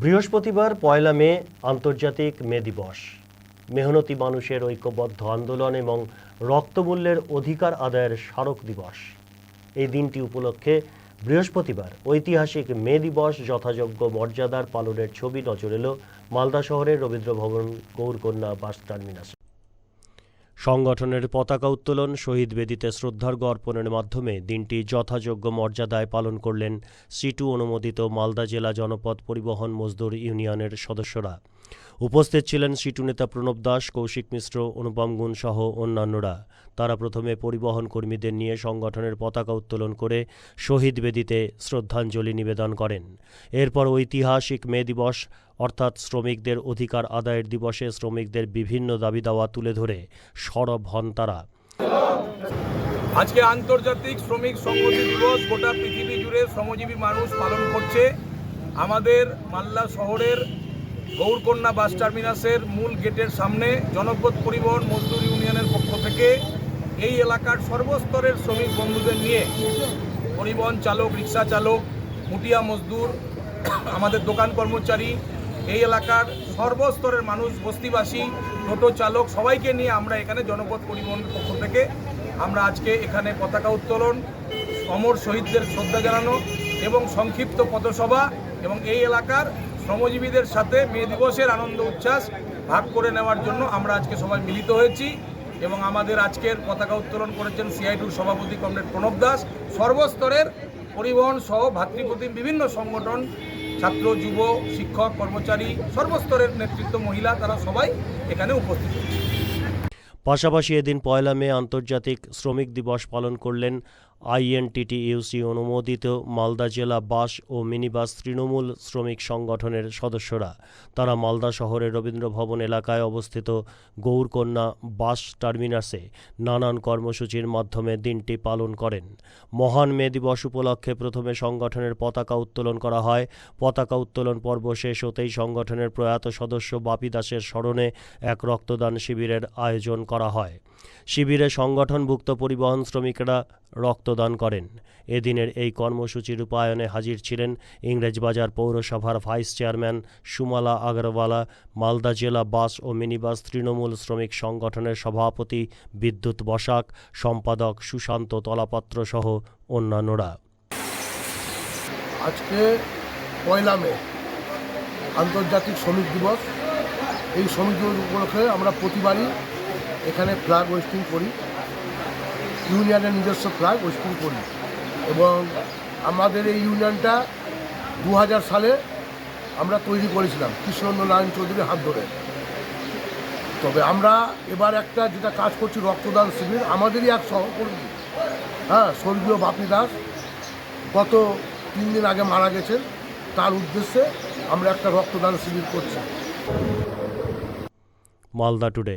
বৃহস্পতিবার পয়লা মে, আন্তর্জাতিক মে দিবস। মেহনতি মানুষের ঐক্যবদ্ধ আন্দোলন এবং রক্তমূল্যের অধিকার আদায়ের স্মারক দিবস। এই দিনটি উপলক্ষে বৃহস্পতিবার ঐতিহাসিক মে দিবস যথাযোগ্য মর্যাদার পালনের ছবি নজর এলো মালদা শহরের রবীন্দ্র ভবন গৌরকন্যা বাস টার্মিনাসে। সংগঠনের পতাকা উত্তোলন শহীদ বেদিতে শ্রদ্ধার্ঘ অর্পণের মাধ্যমে দিনটি যথাযোগ্য মর্যাদায় পালন করলেন সিটু অনুমোদিত মালদা জেলা জনপদ পরিবহন মজদুর ইউনিয়নের সদস্যরা। উপস্থিত ছিলেন সিটু নেতা প্রণব দাস, কৌশিক মিশ্র, অনুপম গুণ সহ অন্যান্যরা। তারা প্রথমে পরিবহন কর্মীদের নিয়ে সংগঠনের পতাকা উত্তোলন করে শহীদ বেদিতে শ্রদ্ধাঞ্জলি নিবেদন করেন। এরপর ঐতিহাসিক মে দিবস, অর্থাৎ শ্রমিকদের অধিকার আদায়ের দিবসে শ্রমিকদের বিভিন্ন দাবি দাওয়া তুলে ধরে সরব হন তারা। আজকে আন্তর্জাতিক শ্রমিক সংহতি দিবস, গোটা পৃথিবী জুড়ে শ্রমজীবী মানুষ পালন করছে। আমাদের মাল্লা শহরের গৌরকন্যা বাস টার্মিনাসের মূল গেটের সামনে জনপদ পরিবহন মজদুর ইউনিয়নের পক্ষ থেকে এই এলাকার সর্বস্তরের শ্রমিক বন্ধুদের নিয়ে পরিবহন চালক, রিক্সা চালক, মুটিয়া মজদুর, আমাদের দোকান কর্মচারী, এই এলাকার সর্বস্তরের মানুষ, বস্তিবাসী, টোটো চালক সবাইকে নিয়ে আমরা এখানে জনপথ পরিবহনের পক্ষ থেকে আমরা আজকে এখানে পতাকা উত্তোলন, অমর শহীদদের শ্রদ্ধা জানানো এবং সংক্ষিপ্ত পথসভা এবং এই এলাকার শ্রমজীবীদের সাথে মে দিবসের আনন্দ উচ্ছ্বাস ভাগ করে নেওয়ার জন্য আমরা আজকে সবাই মিলিত হয়েছি এবং আমাদের আজকের পতাকা উত্তোলন করেছেন সিআইটুর সভাপতি কমরেড প্রণব দাস। সর্বস্তরের পরিবহন সহ ভাতৃপ্রতিম বিভিন্ন সংগঠন, ছাত্র, যুব, শিক্ষক, কর্মচারী, সর্বস্তরের নেতৃত্ব মহিলা তারা সবাই এখানে উপস্থিত পাশাপাশি এদিন পয়লা মে আন্তর্জাতিক শ্রমিক দিবস পালন করলেন আইএনটিটিইউসি অনুমোদিত মালদা জেলা বাস ও মিনিবাস তৃণমূল শ্রমিক সংগঠনের সদস্যরা। তারা মালদা শহরের রবীন্দ্র ভবন এলাকায় অবস্থিত গৌরকন্যা বাস টার্মিনাসে নানান কর্মসূচির মাধ্যমে দিনটি পালন করেন। মহান মে দিবস উপলক্ষে প্রথমে সংগঠনের পতাকা উত্তোলন করা হয়। পতাকা উত্তোলন পর্ব শেষ হতেই সংগঠনের প্রয়াত সদস্য বাপি দাসের স্মরণে এক রক্তদান শিবিরের আয়োজন করা হয়। শিবিরে সংগঠনভুক্ত পরিবহন শ্রমিকরা রক্তদান করেন। এদিনের এই কর্মসূচি রূপায়ণে হাজির ছিলেন ইংরেজবাজার পৌরসভার ভাইস চেয়ারম্যান সুমালা আগরওয়ালা, মালদা জেলা বাস ও মিনিবাস তৃণমূল শ্রমিক সংগঠনের সভাপতি বিদ্যুৎ বসাক, সম্পাদক সুশান্ত তলাপাত্র সহ অন্যান্যরা। আজকে পয়লা মে, আন্তর্জাতিক শ্রমিক দিবস। এই শ্রমিক দিবস উপলক্ষে আমরা প্রতিবারই এখানে ফ্ল্যাগ হোয়েস্টিং করি। ইউনিয়নের নিজস্ব ফ্ল্যাগ হোয়েস্টিং করি। এবং আমাদের এই ইউনিয়নটা দু হাজার সালে আমরা তৈরি করেছিলাম কৃষ্ণেন্দ্র নারায়ণ চৌধুরীর হাত ধরে। তবে আমরা এবার একটা যেটা কাজ করছি, রক্তদান শিবির। আমাদেরই এক সহকর্মী হ্যাঁ স্বর্গীয় বাপি দাস গত তিন দিন আগে মারা গেছেন। তার উদ্দেশ্যে আমরা একটা রক্তদান শিবির করছি। মালদা টুডে।